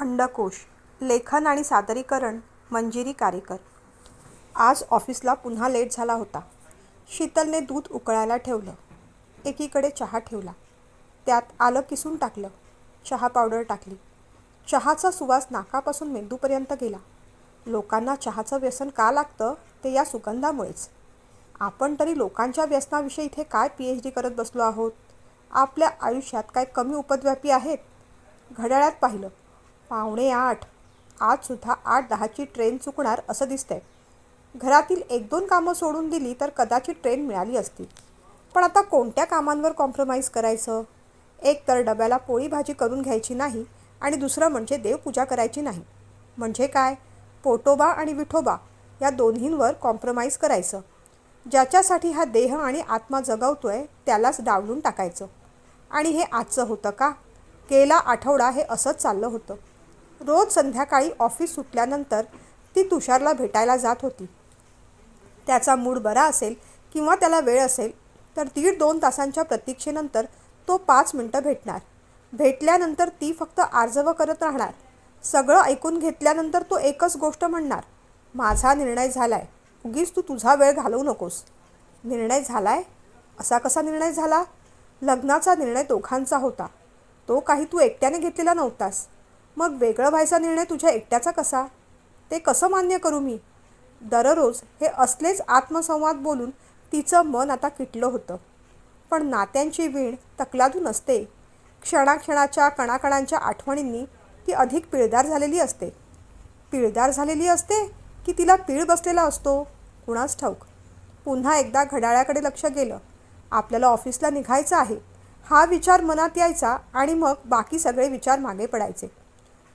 अंडकोश लेखन आणि सादरीकरण मंजिरी कारेकर. आज ऑफिसला पुन्हा लेट झाला होता. शीतलने दूध उकळायला ठेवलं. एकीकडे चहा ठेवला. त्यात आलं किसून टाकलं. चहा पावडर टाकली. चहाचा सुवास नाकापासून मेंदूपर्यंत गेला. लोकांना चहाचं व्यसन का लागतं? ते या सुगंधामुळेच. आपण तरी लोकांच्या व्यसनाविषयी इथे काय पी एच डी करत बसलो आहोत? आपल्या आयुष्यात काय कमी उपद्व्यापी आहेत? घड्याळात पाहिलं. पावणे आठ. आजसुद्धा आठ दहाची ट्रेन चुकणार असं दिसतंय. घरातील एक दोन कामं सोडून दिली तर कदाचित ट्रेन मिळाली असती पण आता कोणत्या कामांवर कॉम्प्रोमाइज करायचं? एक तर डब्याला पोळी भाजी करून घ्यायची नाही आणि दुसरं म्हणजे देवपूजा करायची नाही. म्हणजे काय? पोटोबा आणि विठोबा या दोन्हींवर कॉम्प्रोमाइज करायचं. ज्याच्यासाठी हा देह आणि आत्मा जगवतोय त्यालाच डावलून टाकायचं. आणि हे आजचं होतं का? गेला आठवडा हे असंच चाललं होतं. रोज संध्याकाळी ऑफिस सुटल्यानंतर ती तुषारला भेटायला जात होती. त्याचा मूड बरा असेल किंवा त्याला वेळ असेल तर दीड दोन तासांच्या प्रतीक्षेनंतर तो पाच मिनटं भेटणार. भेटल्यानंतर ती फक्त आर्जव करत राहणार. सगळं ऐकून घेतल्यानंतर तो एकच गोष्ट म्हणणार माझा निर्णय झालाय. उगीच तू तुझा वेळ घालवू नकोस. निर्णय झालाय? असा कसा निर्णय झाला? लग्नाचा निर्णय दोघांचा होता. तो काही तू एकट्याने घेतलेला नव्हतास. मग वेगळं व्हायचा निर्णय तुझ्या एकट्याचा कसा? ते कसं मान्य करू मी? दररोज हे असलेच आत्मसंवाद बोलून तिचं मन आता किटलं होतं. पण नात्यांची वीण तकलादून असते क्षणाक्षणाच्या कणाकणांच्या आठवणींनी ती अधिक पिळदार झालेली असते. पिळदार झालेली असते की तिला पीळ बसलेला असतो? कुणास ठाऊक. पुन्हा एकदा घड्याळाकडे लक्ष गेलं. आपल्याला ऑफिसला निघायचं आहे. हा विचार मनात यायचा आणि मग बाकी सगळे विचार मागे पडायचे.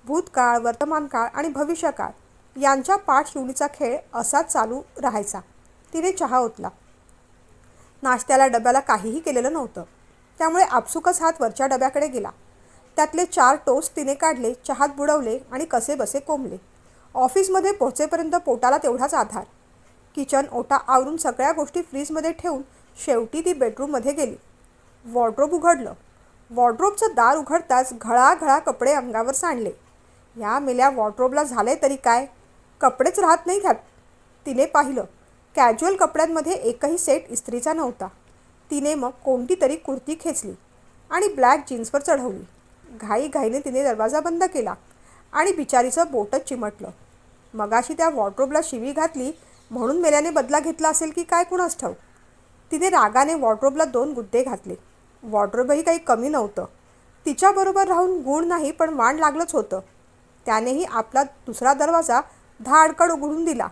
भूतकाळ वर्तमान काळ आणि भविष्यकाळ यांच्या पाठशिवणीचा खेळ असाच चालू राहायचा. तिने चहा ओतला. नाश्त्याला डब्याला काहीही केलेलं नव्हतं. त्यामुळे आपसुकच हात वरच्या डब्याकडे गेला. त्यातले चार टोस्ट तिने काढले चहात बुडवले आणि कसे बसे कोंबले. ऑफिसमध्ये पोहोचेपर्यंत पोटाला तेवढाच आधार. किचन ओटा आवरून सगळ्या गोष्टी फ्रीजमध्ये ठेवून शेवटी ती बेडरूममध्ये गेली. वॉर्ड्रोब उघडलं. वॉर्ड्रोबचं दार उघडताच घळाघळा कपडे अंगावर सांडले. ह्या मेल्या वॉर्ड्रोबला झाले तरी काय? कपडेच राहत नाही घ्यात तिने पाहिलं कॅज्युअल कपड्यांमध्ये एकही सेट इस्त्रीचा नव्हता. तिने मग कोणती तरी कुर्ती खेचली आणि ब्लॅक जीन्सवर चढवली. घाईघाईने तिने दरवाजा बंद केला आणि बिचारीचं बोटच चिमटलं. मगाशी त्या वॉर्ड्रोबला शिवी घातली म्हणून मेल्याने बदला घेतला असेल की काय कुणास ठाऊ तिने रागाने वॉर्ड्रोबला दोन गुद्दे घातले. वॉर्ड्रोबही काही कमी नव्हतं. तिच्याबरोबर राहून गुण नाही पण वाण लागलंच होतं. त्यानेही आपला दुसरा दरवाजा धाडकड उघडून दिला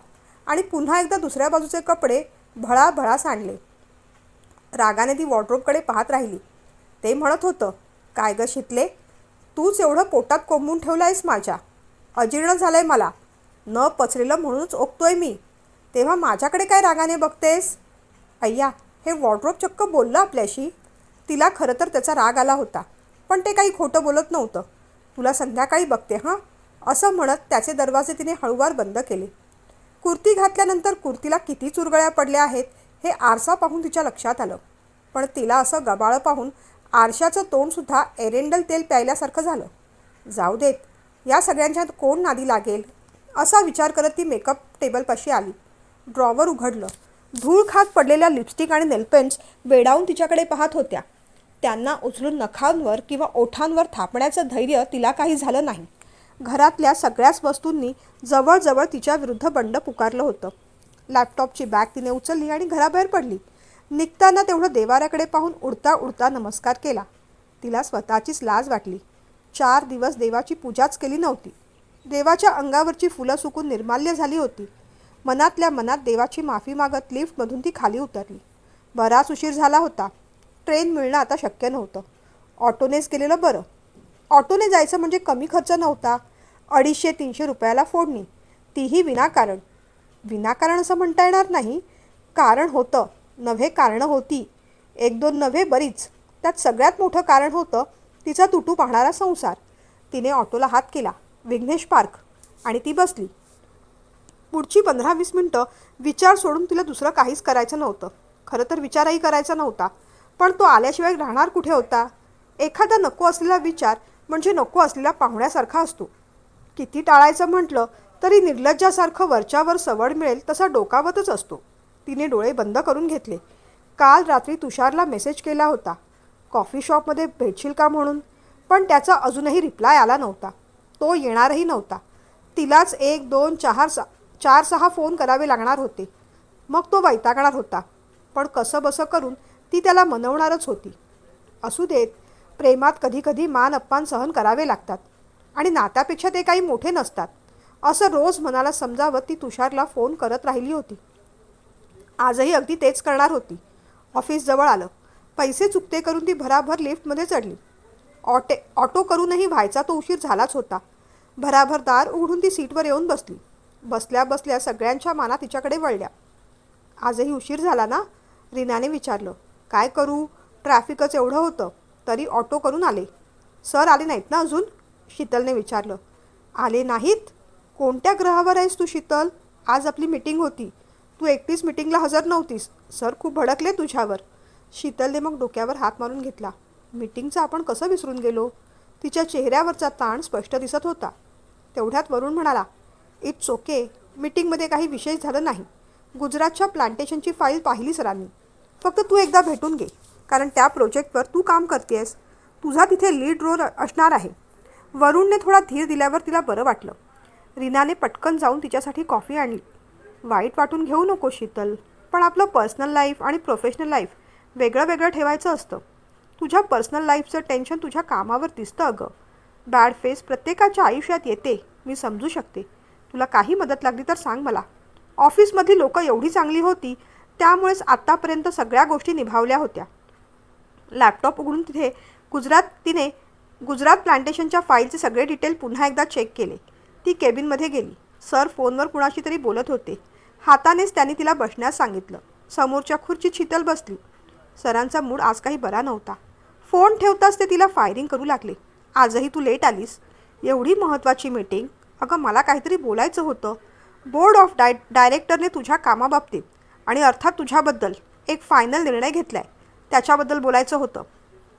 आणि पुन्हा एकदा दुसऱ्या बाजूचे कपडे भळाभळा सांडले रागाने ती वॉर्ड्रोबकडे पाहत राहिली. ते म्हणत होतं काय ग शितले? तूच एवढं पोटात कोंबून ठेवलं आहेस माझ्या. अजीर्ण झालं आहे मला. न पचलेलं म्हणूनच ओकतोय मी. तेव्हा माझ्याकडे काय रागाने बघतेस? अय्या हे वॉर्ड्रोब चक्क बोललं आपल्याशी. तिला खरं तर त्याचा राग आला होता पण ते काही खोटं बोलत नव्हतं. तुला संध्याकाळी बघते हां? असं म्हणत त्याचे दरवाजे तिने हळूवार बंद केले. कुर्ती घातल्यानंतर कुर्तीला किती चुरगळ्या पडल्या आहेत हे आरसा पाहून तिच्या लक्षात आलं. पण तिला असं गबाळं पाहून आरशाचं तोंडसुद्धा एरेंडल तेल प्यायल्यासारखं झालं. जाऊ देत या सगळ्यांच्यात कोण नादी लागेल? असा विचार करत ती मेकअप टेबलपाशी आली. ड्रॉवर उघडलं. धूळ खात पडलेल्या लिपस्टिक आणि नेलपेंट्स वेडावून तिच्याकडे पाहत होत्या. त्यांना उचलून नखांवर किंवा ओठांवर थापण्याचं धैर्य तिला काही झालं नाही. घरातल्या सगळ्याच वस्तूंनी जवळजवळ तिच्या विरुद्ध बंड पुकारलं होतं. लॅपटॉपची बॅग तिने उचलली आणि घराबाहेर पडली. निघताना तेवढं देवाऱ्याकडे पाहून उडता उडता नमस्कार केला. तिला स्वतःचीच लाज वाटली. चार दिवस देवाची पूजाच केली नव्हती. देवाच्या अंगावरची फुलं सुकून निर्माल्य झाली होती. मनातल्या मनात देवाची माफी मागत लिफ्टमधून ती खाली उतरली. बराच उशीर झाला होता. ट्रेन मिळणं आता शक्य नव्हतं. ऑटोनेच केलेलं बरं. ऑटोने जायचं म्हणजे कमी खर्च नव्हता. अडीचशे तीनशे रुपयाला फोडणी. तीही विनाकारण. विनाकारण असं म्हणता येणार नाही. कारण होतं. नव्हे कारणं होती. एक दोन नव्हे बरीच. त्यात सगळ्यात मोठं कारण होतं तिचा तुटू पाहणारा संसार. तिने ऑटोला हात केला. विघ्नेश पार्क. आणि ती बसली. पुढची पंधरा वीस मिनटं विचार सोडून तिला दुसरं काहीच करायचं नव्हतं. खरं तर विचारही करायचा नव्हता. पण तो आल्याशिवाय राहणार कुठे होता? एखादा नको असलेला विचार म्हणजे नको असलेला पाहुण्यासारखा असतो. किती टाळायचं म्हटलं तरी निर्लज्जासारखं वरच्यावर सवड मिळेल तसा डोकावतच असतो. तिने डोळे बंद करून घेतले. काल रात्री तुषारला मेसेज केला होता. कॉफी शॉपमध्ये भेटशील का म्हणून? पण त्याचा अजूनही रिप्लाय आला नव्हता. तो येणारही नव्हता. तिलाच एक दोन चार सा चार सहा फोन करावे लागणार होते. मग तो वैतागणार होता. पण कसं बसं करून ती त्याला मनवणारच होती. असू देत प्रेमात कधीकधी मान अपमान सहन करावे लागतात. आणि नात्यापेक्षा ते काही मोठे नसतात. असं रोज मनाला समजावं ती तुषारला फोन करत राहिली होती. आजही अगदी तेच करणार होती. ऑफिस जवळ आलं. पैसे चुकते करून ती भराभर लिफ्टमध्ये चढली. ऑटे ऑटो करूनही व्हायचा तो उशीर झालाच होता. भराभर दार उघडून ती सीटवर येऊन बसली. बसल्या बसल्या सगळ्यांच्या माना तिच्याकडे वळल्या. आजही उशीर झाला ना? रीनाने विचारलं. काय करू? ट्रॅफिकच एवढं होतं. तरी ऑटो करून आले. सर आले नाहीत ना अजून? शीतलने विचारलं. आले नाहीत? कोणत्या ग्रहावर आहेस तू शीतल? आज आपली मीटिंग होती. तू एकटीच मीटिंगला हजर नव्हतीस. सर खूप भडकले तुझ्यावर. शीतलने मग डोक्यावर हात मारून घेतला. मीटिंगचं आपण कसं विसरून गेलो? तिच्या चेहऱ्यावरचा ताण स्पष्ट दिसत होता. तेवढ्यात वरुण म्हणाला इट्स ओके. मीटिंगमध्ये काही विशेष झालं नाही. गुजरातच्या प्लांटेशनची फाईल पाहिली सरांनी. फक्त तू एकदा भेटून घे. कारण त्या प्रोजेक्टवर तू काम करतेस तुझा तिथे लीड रोल असणार आहे. वरुणने थोडा धीर दिल्यावर तिला बरं वाटलं. रीनाने पटकन जाऊन तिच्यासाठी कॉफी आणली. वाईट वाटून घेऊ नको शीतल पण आपलं पर्सनल लाईफ आणि प्रोफेशनल लाईफ वेगळं वेगळं ठेवायचं असतं. तुझ्या पर्सनल लाईफचं टेन्शन तुझ्या कामावर दिसतं अगं. बॅड फेस प्रत्येकाच्या आयुष्यात येते मी समजू शकते. तुला काही मदत लागली तर सांग मला. ऑफिसमधली लोकं एवढी चांगली होती त्यामुळेच आत्तापर्यंत सगळ्या गोष्टी निभावल्या होत्या. लॅपटॉप उघडून तिथे गुजरात तिने गुजरात प्लांटेशनच्या फाईलचे सगळे डिटेल पुन्हा एकदा चेक केले. ती केबिनमध्ये गेली. सर फोनवर कुणाशी तरी बोलत होते. हातानेच त्यांनी तिला बसण्यास सांगितलं. समोरच्या खुर्ची शीतल बसली. सरांचा मूड आज काही बरा नव्हता. फोन ठेवताच ते तिला फायरिंग करू लागले. आजही तू लेट आलीस. एवढी महत्त्वाची मीटिंग. अगं मला काहीतरी बोलायचं होतं. बोर्ड ऑफ डाय डायरेक्टरने तुझ्या कामाबाबतीत आणि अर्थात तुझ्याबद्दल एक फायनल निर्णय घेतला आहे त्याच्याबद्दल बोलायचं होतं.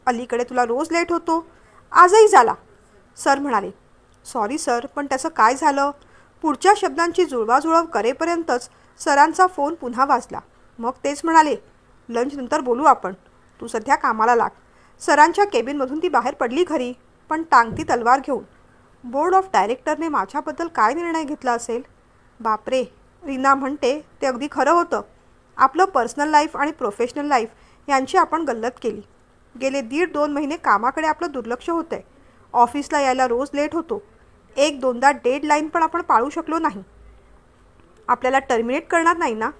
अलीकडे तुला रोज लेट होतो. आजही झाला. सर म्हणाले सॉरी सर पण त्याचं काय झालं? पुढच्या शब्दांची जुळवाजुळव करेपर्यंतच सरांचा फोन पुन्हा वाजला. मग तेच म्हणाले लंचनंतर बोलू आपण. तू सध्या कामाला लाग. सरांच्या केबिनमधून ती बाहेर पडली घरी पण टांगती तलवार घेऊन. बोर्ड ऑफ डायरेक्टरने माझ्याबद्दल काय निर्णय घेतला असेल? बापरे रीना म्हणते ते अगदी खरं होतं. आपलं पर्सनल लाईफ आणि प्रोफेशनल लाईफ यांची आपण गल्लत केली. गेले दीड दोन महिने कामाकडे आपलं दुर्लक्ष होतं आहे ऑफिसला यायला रोज लेट होतो. एक दोनदा डेडलाईन पण आपण पाळू शकलो नाही. आपल्याला टर्मिनेट करणार नाही ना?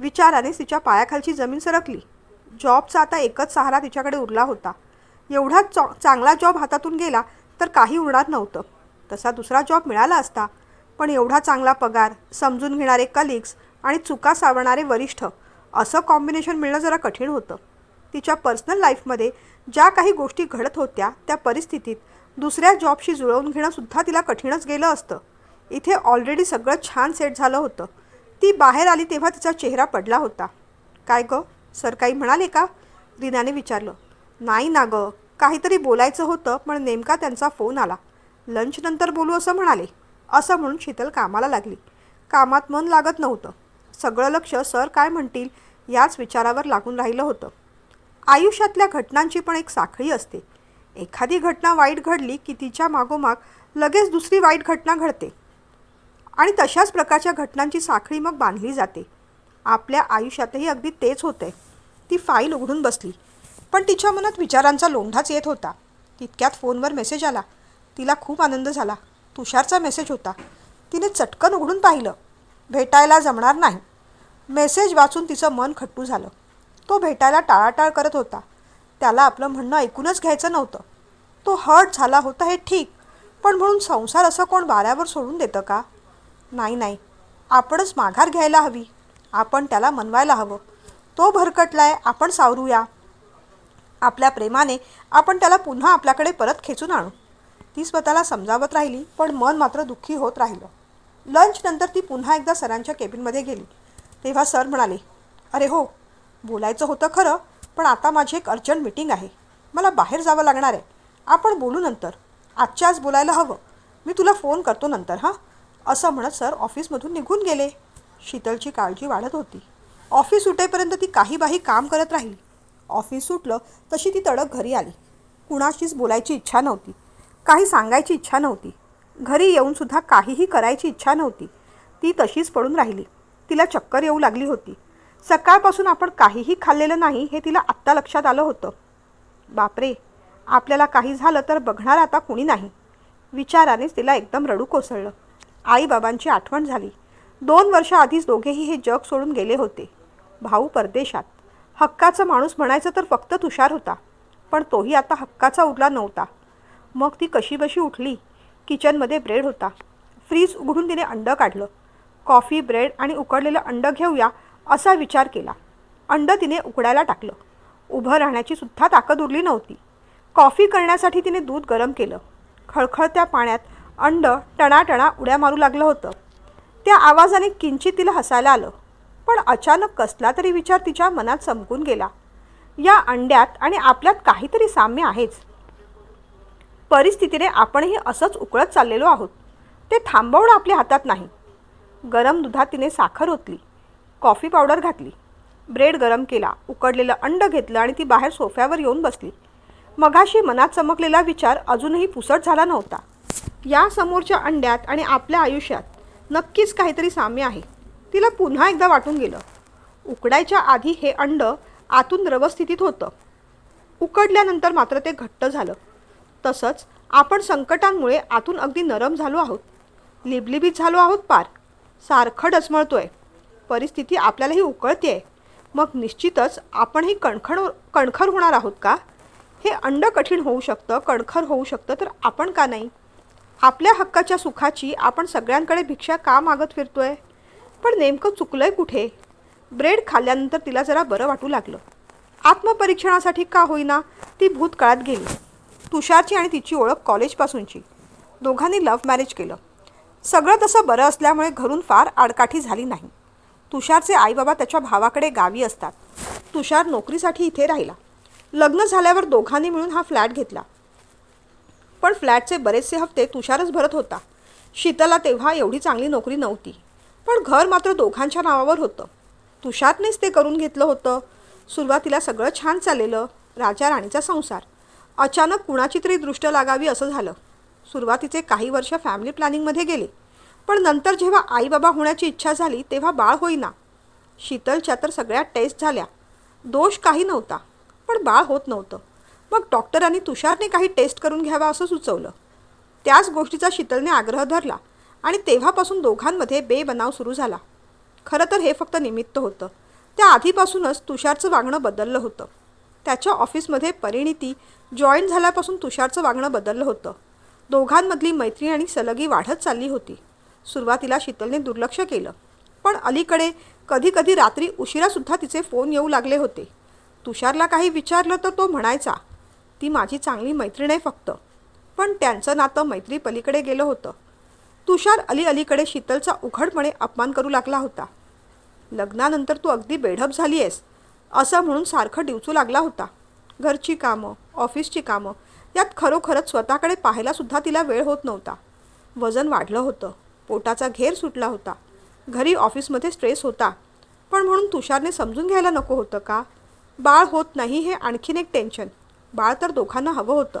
विचाराने तिच्या पायाखालची जमीन सरकली. जॉबचा आता एकच सहारा तिच्याकडे उरला होता. एवढा चॉ चांगला जॉब हातातून गेला तर काही उरणार नव्हतं. तसा दुसरा जॉब मिळाला असता. पण एवढा चांगला पगार समजून घेणारे कलिग्स आणि चुका सावरणारे वरिष्ठ असं कॉम्बिनेशन मिळणं जरा कठीण होतं. तिच्या पर्सनल लाईफमध्ये ज्या काही गोष्टी घडत होत्या त्या परिस्थितीत दुसऱ्या जॉबशी जुळवून घेणंसुद्धा तिला कठीणच गेलं असतं. इथे ऑलरेडी सगळं छान सेट झालं होतं. ती बाहेर आली तेव्हा तिचा चेहरा पडला होता. काय गं? सर काही म्हणाले का? रीनाने विचारलं. नाही ना गं. काहीतरी बोलायचं होतं पण नेमका त्यांचा फोन आला. लंचनंतर बोलू असं म्हणाले. असं म्हणून शीतल कामाला लागली. कामात मन लागत नव्हतं. सगळं लक्ष सर काय म्हणतील याच विचारावर लागून राहिलं होतं. आयुष्यातल्या घटनांची पण एक साखळी असते. एखादी घटना वाईट घडली की तिच्या मागोमाग लगेच दुसरी वाईट घटना घडते. आणि तशाच प्रकारच्या घटनांची साखळी मग बांधली जाते. आपल्या आयुष्यातही अगदी तेच होतंय. ती फाईल उघडून बसली. पण तिच्या मनात विचारांचा लोंढाच येत होता. तितक्यात फोनवर मेसेज आला. तिला खूप आनंद झाला. तुषारचा मेसेज होता. तिने चटकन उघडून पाहिलं. भेटायला जमणार नाही. मेसेज वाचून तिचं मन खट्टू झालं. तो भेटायला टाळाटाळ करत होता. त्याला आपलं म्हणणं ऐकूनच घ्यायचं नव्हतं. तो हर्ट झाला होता हे ठीक पण म्हणून संसार असं कोण वाऱ्यावर सोडून देतं का? नाही नाही. आपणच माघार घ्यायला हवी. आपण त्याला मनवायला हवं. तो भरकटलाय आपण सावरूया. आपल्या प्रेमाने आपण त्याला पुन्हा आपल्याकडे परत खेचून आणू. ती स्वतःला समजावत राहिली पण मन मात्र दुःखी होत राहिलं. लंचनंतर ती पुन्हा एकदा सरांच्या केबिनमध्ये गेली. तेव्हा सर म्हणाले अरे हो बोलायचं होतं खरं पण आता माझी एक अर्जंट मीटिंग आहे. मला बाहेर जावं लागणार आहे. आपण बोलू नंतर. आजच्या आज बोलायला हवं. मी तुला फोन करतो नंतर हां? असं म्हणत सर ऑफिसमधून निघून गेले. शीतलची काळजी वाढत होती. ऑफिस सुटेपर्यंत ती काही बाही काम करत राहिली. ऑफिस सुटलं तशी ती तडक घरी आली. कुणाशीच बोलायची इच्छा नव्हती. काही सांगायची इच्छा नव्हती. घरी येऊनसुद्धा काहीही करायची इच्छा नव्हती. ती तशीच पडून राहिली. तिला चक्कर येऊ लागली होती. सकाळपासून आपण काहीही खाल्लेलं नाही हे तिला आत्ता लक्षात आलं होतं. बापरे आपल्याला काही झालं तर बघणार आता कुणी नाही. विचारानेच तिला एकदम रडू कोसळलं. आईबाबांची आठवण झाली. दोन वर्ष आधीच दोघेही हे जग सोडून गेले होते. भाऊ परदेशात. हक्काचा माणूस म्हणायचं तर फक्त तुषार होता. पण तोही आता हक्काचा उरला नव्हता. मग ती कशीबशी उठली? किचनमध्ये ब्रेड होता. फ्रीज उघडून तिने अंडं काढलं. कॉफी ब्रेड आणि उकडलेलं अंडं घेऊया असा विचार केला. अंड तिने उकडायला टाकलं. उभं राहण्याची सुद्धा ताकद उरली नव्हती. कॉफी करण्यासाठी तिने दूध गरम केलं. खळखळत्या पाण्यात अंड टणाटणा उड्या मारू लागलं होतं. त्या आवाजाने किंचित तिला हसायला आलं. पण अचानक कसला तरी विचार तिच्या मनात चमकून गेला. या अंड्यात आणि आपल्यात काहीतरी साम्य आहेच. परिस्थितीने आपणही असंच उकळत चाललेलो आहोत. ते थांबवणं आपल्या हातात नाही. गरम दुधात तिने साखर ओतली. कॉफी पावडर घातली. ब्रेड गरम केला उकडलेलं अंड घेतलं आणि ती बाहेर सोफ्यावर येऊन बसली. मगाशी मनात चमकलेला विचार अजूनही पुसट झाला नव्हता. या समोरच्या अंड्यात आणि आपल्या आयुष्यात नक्कीच काहीतरी साम्य आहे. तिला पुन्हा एकदा वाटून गेलं. उकडायच्या आधी हे अंड आतून द्रवस्थितीत होतं. उकडल्यानंतर मात्र ते घट्ट झालं. तसंच आपण संकटांमुळे आतून अगदी नरम झालो आहोत. लिबलिबीत झालो आहोत पार. सारखं डचमळतोय. परिस्थिती आपल्यालाही उकळते मग निश्चितच आपणही कणखण कणखर होणार आहोत का? हे अंड कठीण होऊ शकतं कणखर होऊ शकतं तर आपण का नाही? आपल्या हक्काच्या सुखाची आपण सगळ्यांकडे भिक्षा का मागत फिरतोय? पण नेमकं चुकलं आहे कुठे? ब्रेड खाल्ल्यानंतर तिला जरा बरं वाटू लागलं. आत्मपरीक्षणासाठी का होईना ती भूतकाळात गेली. तुषारची आणि तिची ओळख कॉलेजपासूनची. दोघांनी लव्ह मॅरेज केलं. सगळं तसं बरं असल्यामुळे घरून फार आडकाठी झाली नाही. तुषारचे आईबाबा त्याच्या भावाकडे गावी असतात. तुषार नोकरीसाठी इथे राहिला. लग्न झाल्यावर दोघांनी मिळून हा फ्लॅट घेतला. पण फ्लॅटचे बरेचसे हप्ते तुषारच भरत होता. शीतला तेव्हा एवढी चांगली नोकरी नव्हती. पण घर मात्र दोघांच्या नावावर होतं. तुषारनेच ते करून घेतलं होतं. सुरुवातीला सगळं छान चाललेलं. राजा राणीचा संसार. अचानक कुणाची तरी दृष्ट लागावी असं झालं. सुरुवातीचे काही वर्ष फॅमिली प्लॅनिंगमध्ये गेले. पण नंतर जेव्हा आईबाबा होण्याची इच्छा झाली तेव्हा बाळ होईना. शीतलच्या तर सगळ्या टेस्ट झाल्या. दोष काही नव्हता पण बाळ होत नव्हतं. मग डॉक्टरांनी तुषारने काही टेस्ट करून घ्यावा असं सुचवलं. त्याच गोष्टीचा शीतलने आग्रह धरला आणि तेव्हापासून दोघांमध्ये बेबनाव सुरू झाला. खरं तर हे फक्त निमित्त होतं. त्या आधीपासूनच तुषारचं वागणं बदललं होतं. त्याच्या ऑफिसमध्ये परिणिती जॉईन झाल्यापासून तुषारचं वागणं बदललं होतं. दोघांमधली मैत्री आणि सलगी वाढत चालली होती. सुरुवातीला शीतलने दुर्लक्ष केलं. पण अलीकडे कधीकधी रात्री उशिरासुद्धा तिचे फोन येऊ लागले होते. तुषारला काही विचारलं तर तो म्हणायचा ती माझी चांगली मैत्रीण आहे फक्त. पण त्यांचं नातं मैत्री पलीकडे गेलं होतं. तुषार अली अलीकडे शीतलचा उघडपणे अपमान करू लागला होता. लग्नानंतर तू अगदी बेढप झाली आहेस असं म्हणून सारखं डिवचू लागला होता. घरची कामं ऑफिसची कामं यात खरोखरच स्वतःकडे पाहायलासुद्धा तिला वेळ होत नव्हता. वजन वाढलं होतं. पोटाचा घेर सुटला होता. घरी ऑफिसमध्ये स्ट्रेस होता. पण म्हणून तुषारने समजून घ्यायला नको होतं का? बाळ होत नाही हे आणखीन एक टेन्शन बाळ तर दोघांना हवं होतं.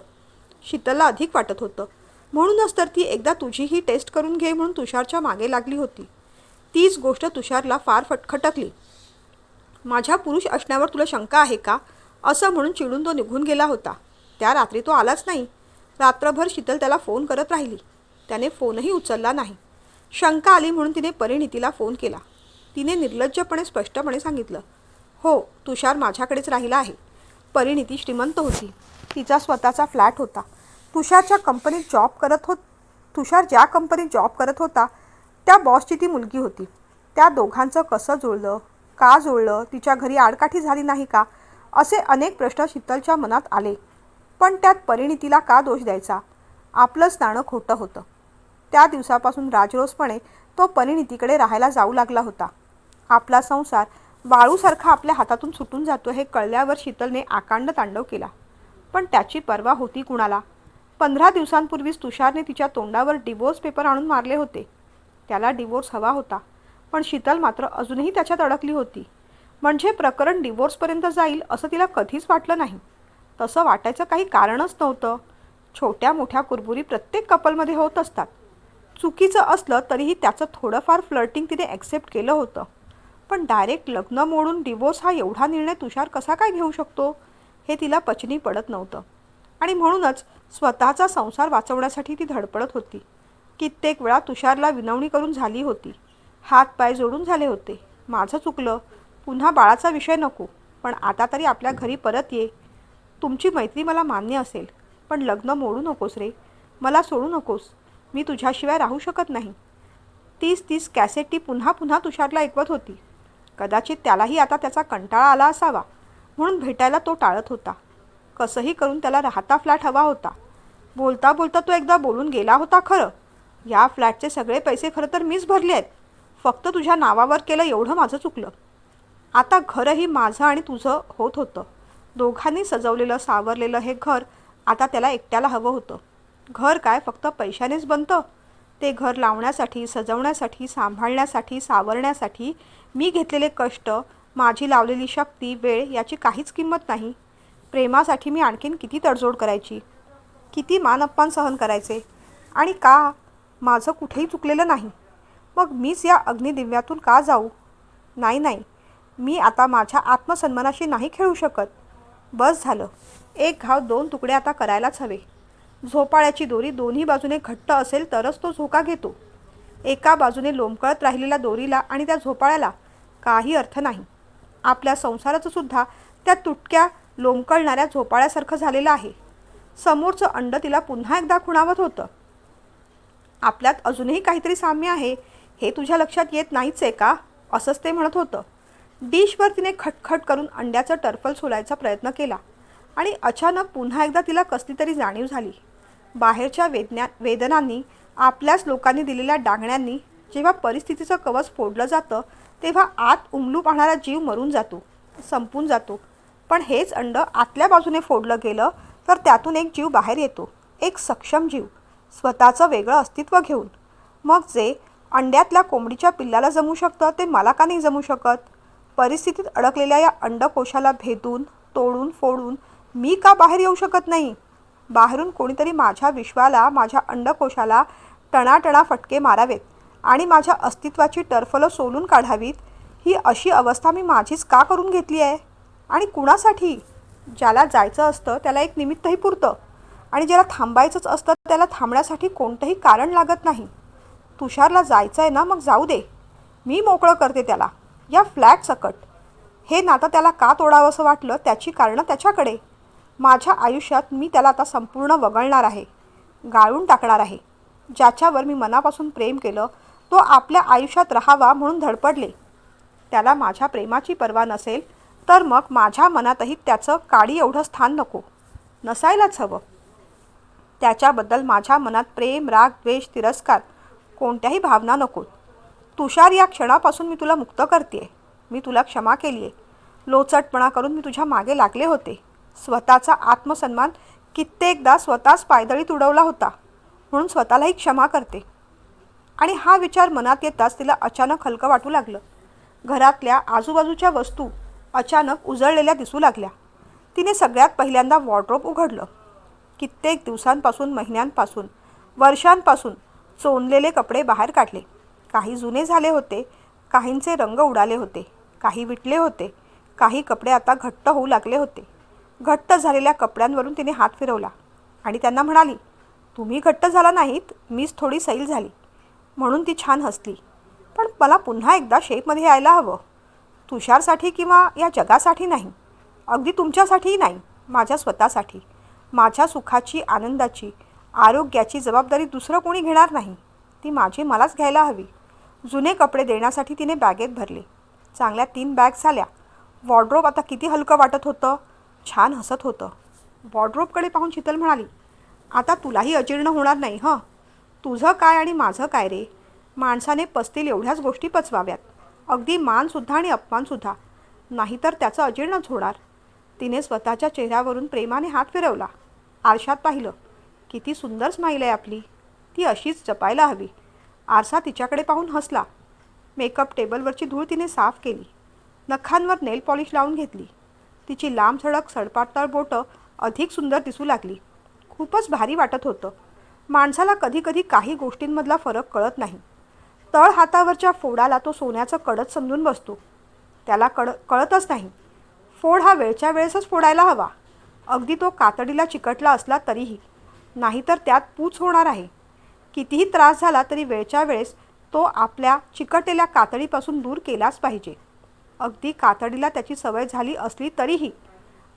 शीतलला अधिक वाटत होतं. म्हणूनच तर ती एकदा तुझीही टेस्ट करून घे म्हणून तुषारच्या मागे लागली होती. तीच गोष्ट तुषारला फार फटखटकली. माझ्या पुरुष असण्यावर तुला शंका आहे का? असं म्हणून चिडून तो निघून गेला होता. त्या रात्री तो आलाच नाही. रात्रभर शीतल त्याला फोन करत राहिली. त्याने फोनही उचलला नाही. शंका आली म्हणून तिने परिणितीला फोन केला. तिने निर्लज्जपणे स्पष्टपणे सांगितलं हो तुषार माझ्याकडेच राहिला आहे. परिणिती श्रीमंत होती. तिचा स्वतःचा फ्लॅट होता. तुषारच्या कंपनीत जॉब करत होत तुषार ज्या कंपनीत जॉब करत होता त्या बॉसची ती मुलगी होती. त्या दोघांचं कसं जुळलं का जुळलं तिच्या घरी आडकाठी झाली नाही का असे अनेक प्रश्न शीतलच्या मनात आले. पण त्यात परिणितीला का दोष द्यायचा? आपलंच नाणं खोटं होतं. त्या दिवसापासून राजरोसपणे तो परिणितीकडे राहायला जाऊ लागला होता. आपला संसार वाळूसारखा आपल्या हातातून सुटून जातो हे कळल्यावर शीतलने आकांड तांडव केला. पण त्याची पर्वा होती कुणाला? पंधरा दिवसांपूर्वीच तुषारने तिच्या तोंडावर डिवोर्स पेपर आणून मारले होते. त्याला डिवोर्स हवा होता पण शीतल मात्र अजूनही त्याच्यात अडकली होती. म्हणजे प्रकरण डिवोर्सपर्यंत जाईल असं तिला कधीच वाटलं नाही. तसं वाटायचं काही कारणच नव्हतं. छोट्या मोठ्या कुरबुरी प्रत्येक कपलमध्ये होत असतात. चुकीचं असलं तरीही त्याचं थोडंफार फ्लर्टिंग तिने ॲक्सेप्ट केलं होतं. पण डायरेक्ट लग्न मोडून डिवोर्स हा एवढा निर्णय तुषार कसा काय घेऊ शकतो? हे तिला पचनी पडत नव्हतं. आणि म्हणूनच स्वतःचा संसार वाचवण्यासाठी ती धडपडत होती. कित्येक वेळा तुषारला विनवणी करून झाली होती. हात पाय जोडून झाले होते. माझं चुकलं. पुन्हा बाळाचा विषय नको. पण आता तरी आपल्या घरी परत ये. तुमची मैत्री मला मान्य असेल. पण लग्न मोडू नकोस रे. मला सोडू नकोस. मी तुझ्याशिवाय राहू शकत नाही. तीच तीच कॅसेट ती पुन्हा पुन्हा तुषारला ऐकवत होती. कदाचित त्यालाही आता त्याचा कंटाळा आला असावा म्हणून भेटायला तो टाळत होता. कसंही करून त्याला राहता फ्लॅट हवा होता. बोलता बोलता तो एकदा बोलून गेला होता खरं. या फ्लॅटचे सगळे पैसे खरं तर मीच भरले आहेत. फक्त तुझ्या नावावर केलं एवढं माझं चुकलं. आता घरही माझं आणि तुझं होत होतं. दोघांनी सजवलेलं सावरलेलं हे घर आता त्याला एकट्याला हवं होतं. घर काय फक्त पैशानेच बनतं? ते घर लावण्यासाठी सजवण्यासाठी सांभाळण्यासाठी सावरण्यासाठी मी घेतलेले कष्ट माझी लावलेली शक्ती वेळ याची काहीच किंमत नाही. प्रेमासाठी मी आणखीन किती तडजोड करायची? किती मानअपमान सहन करायचे? आणि का माझं कुठेही चुकलेलं नाही? मग मीच या अग्निदिव्यातून का जाऊ? नाही नाही. मी आता माझ्या आत्मसन्मानाशी नाही खेळू शकत. बस झालं. एक घाव दोन तुकडे आता करायलाच हवे. झोपाळ्याची दोरी दोन्ही बाजूने घट्ट असेल तरच तो झोका घेतो. एका बाजूने लोंबकळत राहिलेल्या दोरीला आणि त्या झोपाळ्याला काही अर्थ नाही. आपल्या संसाराचं सुद्धा त्या तुटक्या लोंबकळणाऱ्या झोपाळ्यासारखं झालेलं आहे. समोरचं अंड तिला पुन्हा एकदा खुणावत होतं. आपल्यात अजूनही काहीतरी साम्य आहे हे तुझ्या लक्षात येत नाहीच आहे का? असंच ते म्हणत होतं. डिशवर तिने खटखट करून अंड्याचं टर्फल सोलायचा प्रयत्न केला आणि अचानक पुन्हा एकदा तिला कसली तरी जाणीव झाली. बाहेरच्या वेदना वेदनांनी आपल्याच लोकांनी दिलेल्या डागण्यांनी जेव्हा परिस्थितीचं कवच फोडलं जातं तेव्हा आत उमलू पाहणारा जीव मरून जातो संपून जातो. पण हेच अंड आतल्या बाजूने फोडलं गेलं तर त्यातून एक जीव बाहेर येतो एक सक्षम जीव स्वतःचं वेगळं अस्तित्व घेऊन. मग जे अंड्यातल्या कोंबडीच्या पिल्लाला जमू शकतं ते मला का नाही जमू शकत? परिस्थितीत अडकलेल्या या अंडकोशाला भेदून तोडून फोडून मी का बाहेर येऊ शकत नाही? बाहेरून कोणीतरी माझ्या विश्वाला माझ्या अंडकोशाला टणाटणा फटके मारावेत आणि माझ्या अस्तित्वाची टरफलं सोलून काढावीत ही अशी अवस्था मी माझीच का करून घेतली आहे? आणि कुणासाठी? ज्याला जायचं असतं त्याला एक निमित्तही पुरतं आणि ज्याला थांबायचंच असतं त्याला थांबण्यासाठी कोणतंही कारण लागत नाही. तुषारला जायचं आहे ना मग जाऊ दे. मी मोकळं करते त्याला. या फ्लॅट सकट. हे नातं त्याला का तोडावं असं वाटलं? त्याची कारणं त्याच्याकडे. माझ्या आयुष्यात मी त्याला आता संपूर्ण वगळणार आहे गाळून टाकणार आहे. ज्याच्यावर मी मनापासून प्रेम केलं तो आपल्या आयुष्यात राहावा म्हणून धडपडले. त्याला माझ्या प्रेमाची पर्वा नसेल तर मग माझ्या मनातही त्याचं काडी एवढं स्थान नको. नसायलाच हवं. त्याच्याबद्दल माझ्या मनात प्रेम राग द्वेष तिरस्कार कोणत्याही भावना नकोत तुषार या क्षणापासून मी तुला मुक्त करते मी तुला क्षमा केली आहे लोचटपणा करून मी तुझ्या मागे लागले होते. स्वतःचा आत्मसन्मान कित्येकदा स्वतःच पायदळीत उडवला होता. म्हणून स्वतःलाही क्षमा करते. आणि हा विचार मनात येताच तिला अचानक हलकं वाटू लागलं. घरातल्या आजूबाजूच्या वस्तू अचानक उजळलेल्या दिसू लागल्या. तिने सगळ्यात पहिल्यांदा वॉर्ड्रोप उघडलं. कित्येक दिवसांपासून महिन्यांपासून वर्षांपासून चोनलेले कपडे बाहेर काढले. काही जुने झाले होते काहींचे रंग उडाले होते काही विटले होते काही कपडे आता घट्ट होऊ लागले होते. घट्ट झालेल्या कपड्यांवरून तिने हात फिरवला. आणि त्यांना म्हणाली तुम्ही घट्ट झाला नाहीत मीच थोडी सैल झाली. म्हणून ती छान हसली. पण मला पुन्हा एकदा शेपमध्ये यायला हवं. तुषारसाठी किंवा या जगासाठी नाही. अगदी तुमच्यासाठीही नाही माझ्या स्वतःसाठी. माझ्या सुखाची आनंदाची आरोग्याची जबाबदारी दुसरं कोणी घेणार नाही. ती माझी मलाच घ्यायला हवी. जुने कपडे देण्यासाठी तिने बॅगेत भरले. चांगल्या तीन बॅग झाल्या. वॉर्ड्रोब आता किती हलकं वाटत होतं? छान हसत होतं. वॉर्ड्रोबकडे पाहून शीतल म्हणाली आता तुलाही अजीर्ण होणार नाही हं? तुझं काय आणि माझं काय रे? माणसाने पसतील एवढ्याच गोष्टी पचवाव्यात. अगदी मानसुद्धा आणि अपमानसुद्धा नाहीतर त्याचं अजीर्णच होणार. तिने स्वतःच्या चेहऱ्यावरून प्रेमाने हात फिरवला. आरशात पाहिलं किती सुंदर स्माईल आहे आपली. ती अशीच जपायला हवी. आरसा तिच्याकडे पाहून हसला. मेकअप टेबलवरची धूळ तिने साफ केली. नखांवर नेल पॉलिश लावून घेतली. तिची लांब सडक सडपातळ बोटं अधिक सुंदर दिसू लागली. खूपच भारी वाटत होतं. माणसाला कधीकधी काही गोष्टींमधला फरक कळत नाही. तळ हातावरच्या फोडाला तो सोन्याचं कडत समजून बसतो. त्याला कळ कळतच नाही. फोड हा वेळच्या वेळेसच फोडायला हवा. अगदी तो कातडीला चिकटला असला तरीही. नाहीतर त्यात पूच होणार आहे. कितीही त्रास झाला तरी वेळच्या वेळेस तो आपल्या चिकटलेल्या कातडीपासून दूर केलाच पाहिजे. अगदी कातडीला त्याची सवय झाली असली तरीही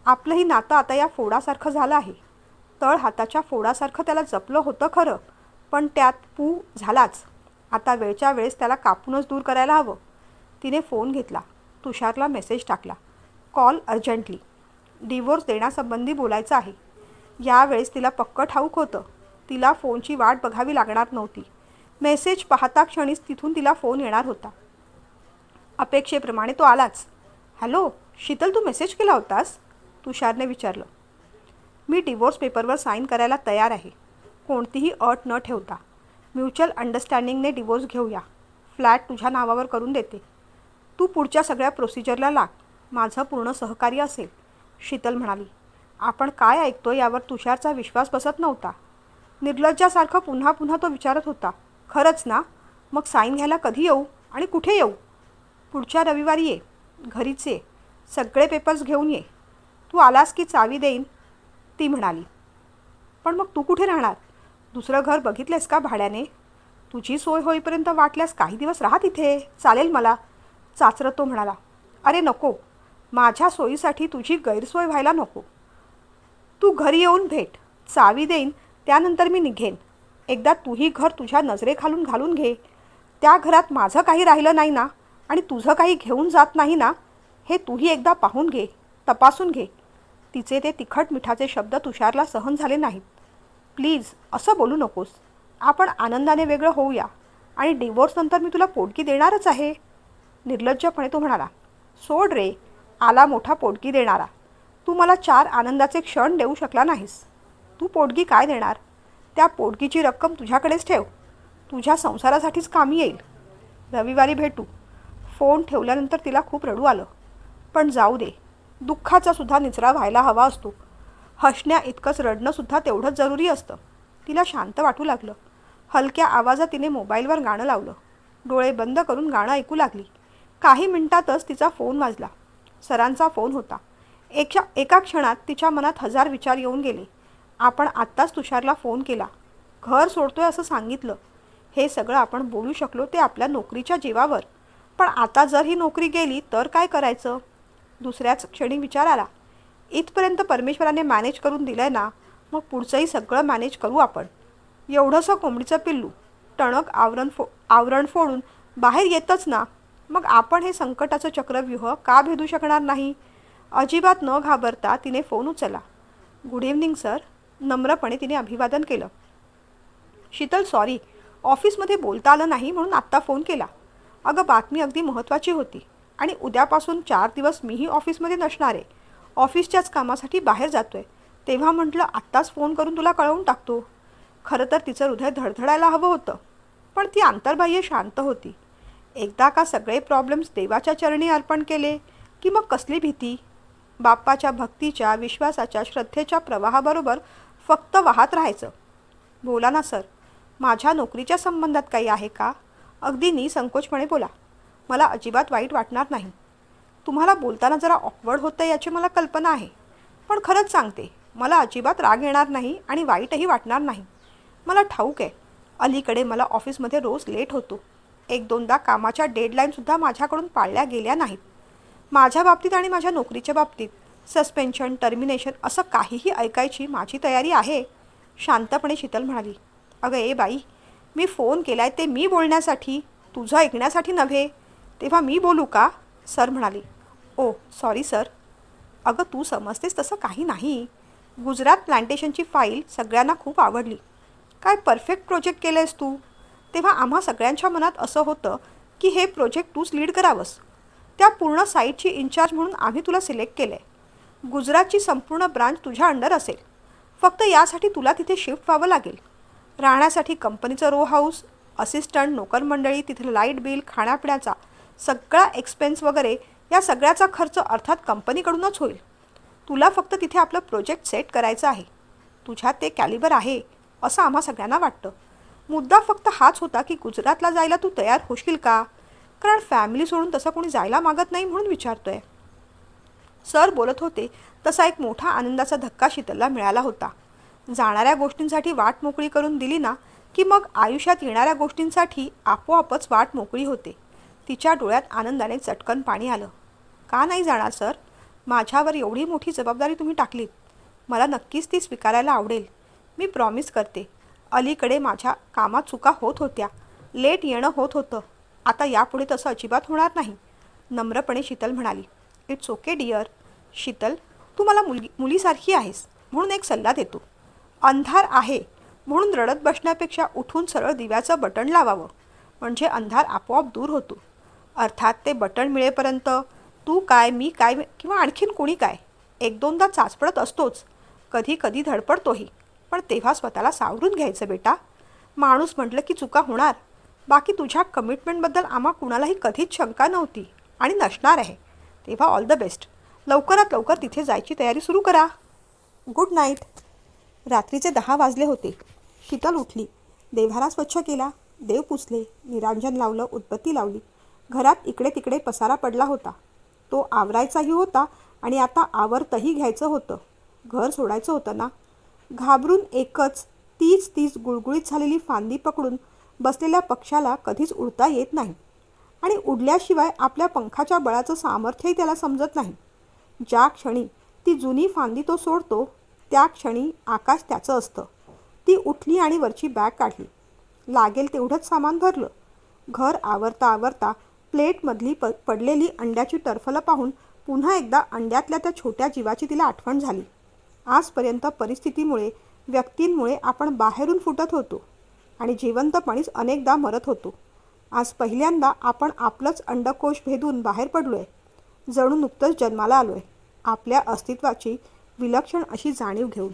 आपलंही नातं आता या फोडासारखं झालं आहे. तळ हाताच्या फोडासारखं त्याला जपलं होतं खरं पण त्यात पू झालाच. आता वेळच्या वेळेस त्याला कापूनच दूर करायला हवं. तिने फोन घेतला. तुषारला मेसेज टाकला. Call urgently. डिवोर्स देण्यासंबंधी बोलायचं आहे. यावेळेस तिला पक्क ठाऊक होतं. तिला फोनची वाट बघावी लागणार नव्हती. मेसेज पाहता क्षणीच तिथून तिला फोन येणार होता. अपेक्षेप्रमाणे तो आलाच. हॅलो शीतल तू मेसेज केला होतास? तुषारने विचारलं. मी डिवोर्स पेपरवर साईन करायला तयार आहे. कोणतीही अट न ठेवता म्युच्युअल अंडरस्टँडिंगने डिवोर्स घेऊया. फ्लॅट तुझ्या नावावर करून देते. तू पुढच्या सगळ्या प्रोसिजरला लाग. माझं पूर्ण सहकार्य असेल शीतल म्हणाली. आपण काय ऐकतो यावर तुषारचा विश्वास बसत नव्हता. निर्लज्जासारखं पुन्हा पुन्हा तो विचारत होता. खरंच ना? मग साईन घ्यायला कधी येऊ आणि कुठे येऊ? पुढच्या रविवारी ये घरीच ये सगळे पेपर्स घेऊन ये. तू आलास की चावी देईन? ती म्हणाली. पण मग तू कुठे राहणार? दुसरं घर बघितलेस का भाड्याने? तुझी सोय होईपर्यंत वाटल्यास काही दिवस राहा तिथे. चालेल मला. चाचरत तो म्हणाला. अरे नको. माझ्या सोयीसाठी तुझी गैरसोय व्हायला नको. तू घरी येऊन भेट. चावी देईन त्यानंतर मी निघेन. एकदा तूही घर तुझ्या नजरेखालून घालून घे. त्या घरात माझं काही राहिलं नाही ना? आणि तुझं काही घेऊन जात नाही ना हे तूही एकदा पाहून घे तपासून घे. तिचे ते तिखट मिठाचे शब्द तुषारला सहन झाले नाहीत. प्लीज असं बोलू नकोस. आपण आनंदाने वेगळं होऊया आणि डिवोर्सनंतर मी तुला पोटगी देणारच आहे. निर्लज्जपणे तो म्हणाला सोड रे आला मोठा पोटगी देणारा. तू मला चार आनंदाचे क्षण देऊ शकला नाहीस. तू पोटगी काय देणार? त्या पोटगीची रक्कम तुझ्याकडेच ठेव. तुझ्या संसारासाठीच कामी येईल. रविवारी भेटू. फोन ठेवल्यानंतर तिला खूप रडू आलं. पण जाऊ दे दुःखाचा सुद्धा निचरा व्हायला हवा असतो. हसण्या इतकंच रडणंसुद्धा तेवढंच जरुरी असतं. तिला शांत वाटू लागलं. हलक्या आवाजात तिने मोबाईलवर गाणं लावलं. डोळे बंद करून गाणं ऐकू लागली. काही मिनिटातच तिचा फोन वाजला. सरांचा फोन होता. एकशा एका क्षणात तिच्या मनात हजार विचार येऊन गेले. आपण आत्ताच तुषारला फोन केला. घर सोडतोय असं सांगितलं. हे सगळं आपण बोलू शकलो ते आपल्या नोकरीच्या जीवावर. पण आता जर ही नोकरी गेली तर काय करायचं? दुसऱ्याच क्षणी विचार आला. इथपर्यंत परमेश्वराने मॅनेज करून दिलं आहे ना मग पुढचंही सगळं मॅनेज करू आपण. एवढंसं कोंबडीचं पिल्लू टणक आवरण फो आवरण फोडून बाहेर येतच ना मग आपण हे संकटाचं चक्रव्यूह का भेदू शकणार नाही? अजिबात न घाबरता तिने फोन उचलला. गुड इव्हनिंग सर नम्रपणे तिने अभिवादन केलं. शीतल सॉरी ऑफिसमध्ये बोलता आलं नाही म्हणून आत्ता फोन केला. अगं बातमी अगदी महत्त्वाची होती. आणि उद्यापासून चार दिवस मीही ऑफिसमध्ये नसणार आहे. ऑफिसच्याच कामासाठी बाहेर जातो आहे तेव्हा म्हटलं आत्ताच फोन करून तुला कळवून टाकतो. खरं तर तिचं हृदय धडधडायला हवं होतं. पण ती आंतरबाह्य शांत होती. एकदा का सगळे प्रॉब्लेम्स देवाच्या चरणी अर्पण केले की मग कसली भीती? बाप्पाच्या भक्तीच्या विश्वासाच्या श्रद्धेच्या प्रवाहाबरोबर फक्त वाहत राहायचं. बोला ना सर माझ्या नोकरीच्या संबंधात काही आहे का? अगदी निसंकोचपणे बोला. मला अजिबात वाईट वाटणार नाही. तुम्हाला बोलताना जरा ऑकवर्ड होतं याची मला कल्पना आहे. पण खरंच सांगते मला अजिबात राग येणार नाही आणि वाईटही वाटणार नाही. मला ठाऊक आहे अलीकडे मला ऑफिसमध्ये रोज लेट होतो. एक दोनदा कामाच्या डेडलाईनसुद्धा माझ्याकडून पाळल्या गेल्या नाहीत. माझ्या बाबतीत आणि माझ्या नोकरीच्या बाबतीत सस्पेन्शन टर्मिनेशन असं काहीही ऐकायची माझी तयारी आहे शांतपणे शीतल म्हणाली. अगं ए बाई मी फोन केला आहे ते मी बोलण्यासाठी तुझं ऐकण्यासाठी नव्हे. तेव्हा मी बोलू का? सर म्हणाली ओ सॉरी सर अगं तू समजतेस तसं काही नाही. गुजरात प्लांटेशनची फाईल सगळ्यांना खूप आवडली. काय परफेक्ट प्रोजेक्ट केलं आहेस तू? तेव्हा आम्हा सगळ्यांच्या मनात असं होतं की हे प्रोजेक्ट तूच लीड करावंस. त्या पूर्ण साईटची इन्चार्ज म्हणून आम्ही तुला सिलेक्ट केलं आहे गुजरातची संपूर्ण ब्रांच तुझ्या अंडर असेल. फक्त यासाठी तुला तिथे शिफ्ट व्हावं लागेल. राहण्यासाठी कंपनीचं रो हाऊस असिस्टंट नोकर मंडळी तिथलं लाइट बिल खाण्यापिण्याचा सगळा एक्सपेन्स वगैरे या सगळ्याचा खर्च अर्थात कंपनीकडूनच होईल. तुला फक्त तिथे आपलं प्रोजेक्ट सेट करायचं आहे. तुझ्यात ते कॅलिबर आहे असं आम्हा सगळ्यांना वाटतं. मुद्दा फक्त हाच होता की गुजरातला जायला तू तयार होशील का? कारण फॅमिली सोडून तसं कोणी जायला मागत नाही म्हणून विचारतोय. सर बोलत होते तसा एक मोठा आनंदाचा धक्का शीतलला मिळाला होता. जाणाऱ्या गोष्टींसाठी वाट मोकळी करून दिली ना की मग आयुष्यात येणाऱ्या गोष्टींसाठी आपोआपच वाट मोकळी होते. तिच्या डोळ्यात आनंदाने चटकन पाणी आलं. का नाही जाणार सर? माझ्यावर एवढी मोठी जबाबदारी तुम्ही टाकलीत. मला नक्कीच ती स्वीकारायला आवडेल. मी प्रॉमिस करते. अलीकडे माझ्या कामात चुका होत होत्या. लेट येणं होत होतं. आता यापुढे तसं अजिबात होणार नाही. नम्रपणे शीतल म्हणाली. इट्स ओके डिअर शीतल तू मला मुलगी मुलीसारखी आहेस. म्हणून एक सल्ला देतो. अंधार आहे म्हणून रडत बसण्यापेक्षा उठून सरळ दिव्याचं बटण लावावं. म्हणजे अंधार आपोआप दूर होतो. अर्थात ते बटण मिळेपर्यंत तू काय मी काय किंवा आणखीन कोणी काय? एक दोनदा चाचपडत असतोच. कधी कधी धडपडतोही. पण तेव्हा स्वतःला सावरून घ्यायचं बेटा. माणूस म्हटलं की चुका होणार. बाकी तुझ्या कमिटमेंटबद्दल आम्हा कुणालाही कधीच शंका नव्हती आणि नसणार आहे. तेव्हा ऑल द बेस्ट. लवकरात लवकर तिथे जायची तयारी सुरू करा. Good night. रात्रीचे दहा वाजले होते. शीतल उठली. देव्हारा स्वच्छ केला. देव पुसले. निरांजन लावलं. उदबत्ती लावली. घरात इकडे तिकडे पसारा पडला होता. तो आवरायचाही होता आणि आता आवर्तही घ्यायचं होतं. घर सोडायचं होतं ना? घाबरून एकच तीच तीच गुळगुळीत झालेली फांदी पकडून बसलेल्या पक्षाला कधीच उडता येत नाही. आणि उडल्याशिवाय आपल्या पंखाच्या बळाचं सामर्थ्यही त्याला समजत नाही. ज्या क्षणी ती जुनी फांदी तो सोडतो त्या क्षणी आकाश त्याचं असतं. ती उठली आणि वरची बॅग काढली. लागेल तेवढंच सामान भरलं. घर आवरता आवरता प्लेटमधली प पडलेली अंड्याची टरफलं पाहून पुन्हा एकदा अंड्यातल्या त्या छोट्या जीवाची तिला आठवण झाली. आजपर्यंत परिस्थितीमुळे व्यक्तींमुळे आपण बाहेरून फुटत होतो आणि जिवंतपणीच अनेकदा मरत होतो. आज पहिल्यांदा आपण आपलंच अंडकोश भेदून बाहेर पडलो आहे जणू नुकतंच जन्माला आलो आहे आपल्या अस्तित्वाची विलक्षण अशी जाणीव घेऊन.